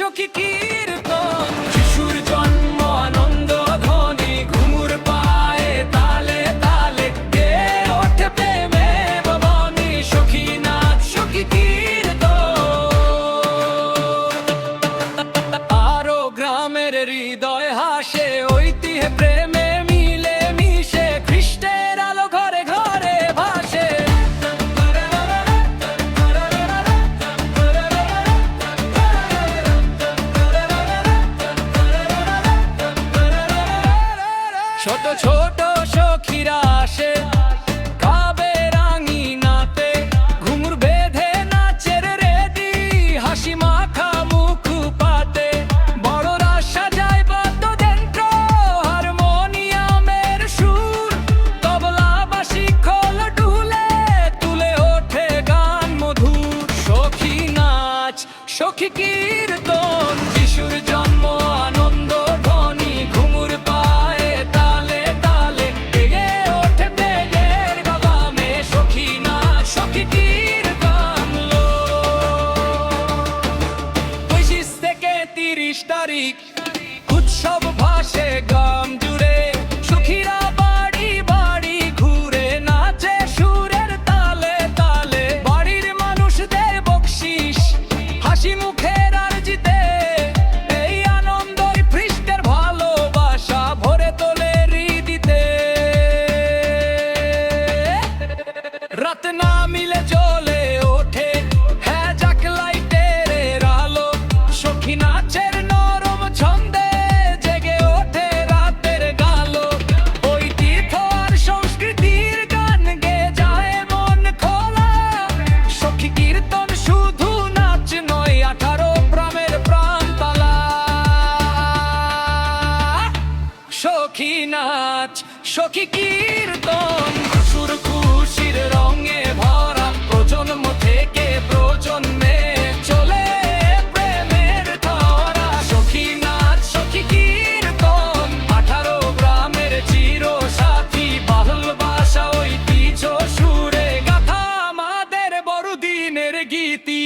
সখী কীর্তন। শিশুর ধ্বনি, ঘুমুর তালে তালে কে ওঠে প্রেমে ভবনী সখী নাচ সখী কীর্তন। আরও গ্রামের হৃদয় হাসে ঐতিহ্য প্রেম ছোট ছোট তিরিশ তারিখ। উৎসব ভাসে গাম জুড়ে নাচ সখী কীর্তন, সুর খুশির রঙে ভরা প্রজন্ম থেকে প্রজন্মে চলে প্রেমের ধরা। সখী নাচ, সখী কীর্তন, আঠারো গ্রামের চির সাথী বাহল বাসা, ঐতিহ্য সুরে গাথা মাদের বড়দিনের গীতি।